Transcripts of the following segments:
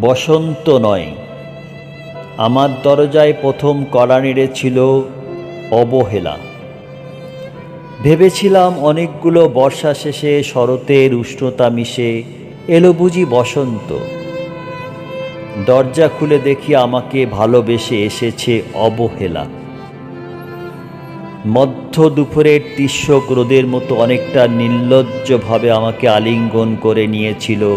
বসন্ত নয়। আমার দরজায় প্রথম কড়া নেড়েছিল অবহেলা। ভেবেছিলাম অনেকগুলো বর্ষা শেষে শরতের উষ্ণতা মিশে এলো বুঝি বসন্ত। দরজা খুলে দেখি আমাকে ভালোবেসে এসেছে অবহেলা। মধ্য দুপুরের তিস্যক রোদের মতো অনেকটা নির্লজ্জভাবে আমাকে আলিঙ্গন করে নিয়েছিল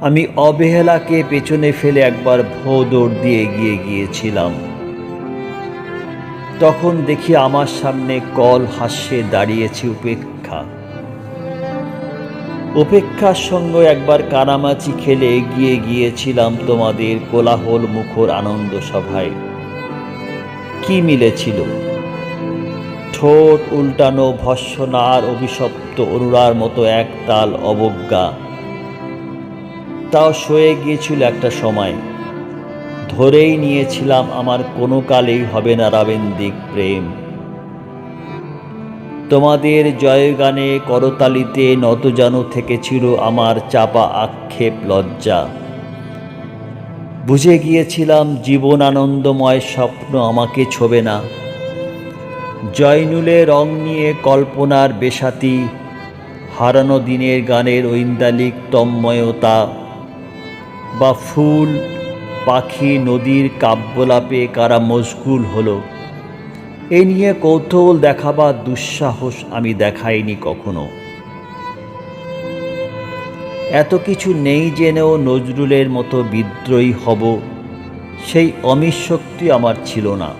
আমি অবহেলাকে পেছনে ফেলে একবার ভো দৌড় দিয়ে এগিয়ে গিয়েছিলাম। তখন দেখি আমার সামনে কল হাস্যে দাঁড়িয়েছে উপেক্ষা। উপেক্ষার সঙ্গে একবার কানামাচি খেলে এগিয়ে গিয়েছিলাম তোমাদের কোলাহল মুখর আনন্দ সভায়। কি মিলেছিল? ঠোঁট উল্টানো ভৎসনা আর অভিশপ্ত অরুরার মতো এক তাল অবজ্ঞা। তাও সয়ে গিয়েছিল একটা সময়। ধরেই নিয়েছিলাম, আমার কোনো কালেই হবে না রাবেন্দিক প্রেম। তোমাদের জয়গানে করতালিতে নতজানু থেকেছিল আমার চাপা আক্ষেপ লজ্জা। বুঝে গিয়েছিলাম জীবন আনন্দময় স্বপ্ন আমাকে ছোবে না। জয়নুলে রং নিয়ে কল্পনার বেসাতি হারানো দিনের গানের ঐন্দালিক তন্ময়তা বা ফুল, পাখি, নদীর কাব্যলাপে কারা মশগুল হলো, এ নিয়ে কৌতূহল দেখাবার দুঃসাহস আমি দেখাইনি কখনো। এত কিছু নেই জেনেও নজরুলের মতো বিদ্রোহী হব, সেই অমিশ শক্তি আমার ছিল না।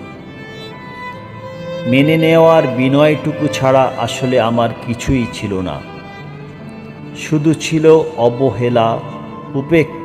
মেনে নেওয়ার বিনয়টুকু ছাড়া আসলে আমার কিছুই ছিল না। শুধু ছিল অবহেলা, উপেক্ষা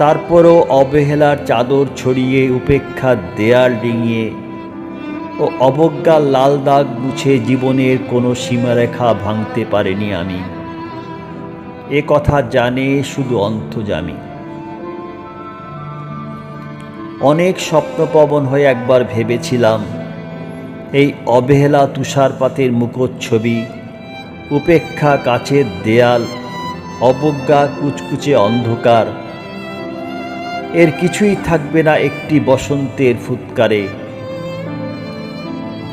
তারপরও অবহেলার চাদর ছড়িয়ে উপেক্ষার দেয়াল ডিঙিয়ে ও অবজ্ঞার লাল দাগ মুছে জীবনের কোনো সীমারেখা ভাঙতে পারেনি আমি। এ কথা জানে শুধু অন্তজামি অনেক স্বপ্নপবন হয়ে একবার ভেবেছিলাম, এই অবহেলা তুষারপাতের মুখচ্ছবি, উপেক্ষা কাছের দেয়াল, অবজ্ঞা কুচকুচে অন্ধকার এর কিছুই থাকবে না একটি বসন্তের ফুৎকারে।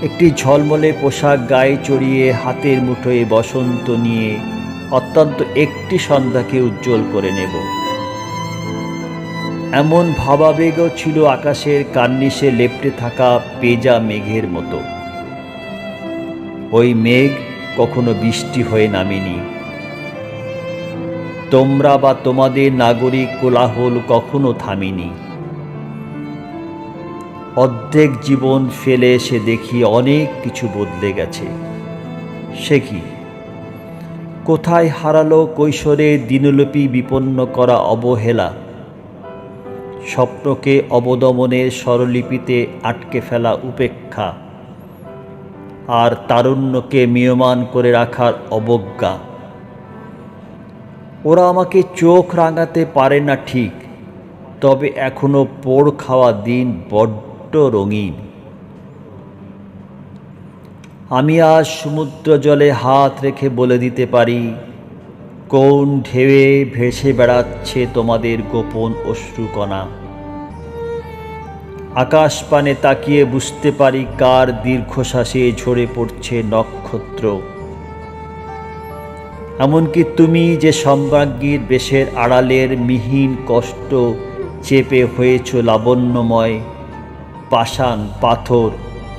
একটি ঝলমলে পোশাক গায়ে চড়িয়ে হাতের মুঠোয় বসন্ত নিয়ে অত্যন্ত একটি সন্ধ্যাকে উজ্জ্বল করে নেব। এমন ভাবাবেগও ছিল আকাশের কার্নিশে লেপটে থাকা পেজা মেঘের মতো। ওই মেঘ কখনো বৃষ্টি হয়ে নামেনি। তোমরা বা তোমাদের নাগরিক কোলাহল কখনো থামিনি। অর্ধেক জীবন ফেলে এসে দেখি অনেক কিছু বদলে গেছে। সে কি? কোথায় হারালো কৈশোরে দিনলিপি বিপন্ন করা অবহেলা? স্বপ্নকে অবদমনের স্বরলিপিতে আটকে ফেলা উপেক্ষা। আর তারুণ্যকে মিয়মান করে রাখার অবজ্ঞা। ওরা আমাকে চোখ রাঙাতে পারে না ঠিক, তবে এখনও পোড় খাওয়া দিন বড্ড রঙিন। আমি আজ সমুদ্র জলে হাত রেখে বলে দিতে পারি, কোন ঢেউয়ে ভেসে বেড়াচ্ছে তোমাদের গোপন অশ্রুকণা। আকাশ পানে তাকিয়ে বুঝতে পারি কার দীর্ঘশ্বাসে ঝরে পড়ছে নক্ষত্র। এমনকি তুমি যে সম্রাজ্ঞীর বেশের আড়ালের মিহিন কষ্ট চেপে হয়েছ লাবণ্যময় পাষাণ পাথর,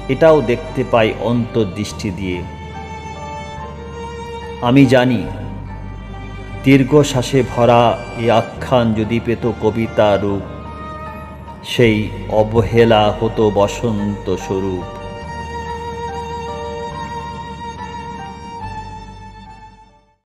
এটাও দেখতে পাই অন্তর্দৃষ্টি দিয়ে। আমি জানি, দীর্ঘশ্বাসে ভরা এই আখ্যান যদি পেত কবিতা রূপ, সেই অবহেলা হতো বসন্ত স্বরূপ।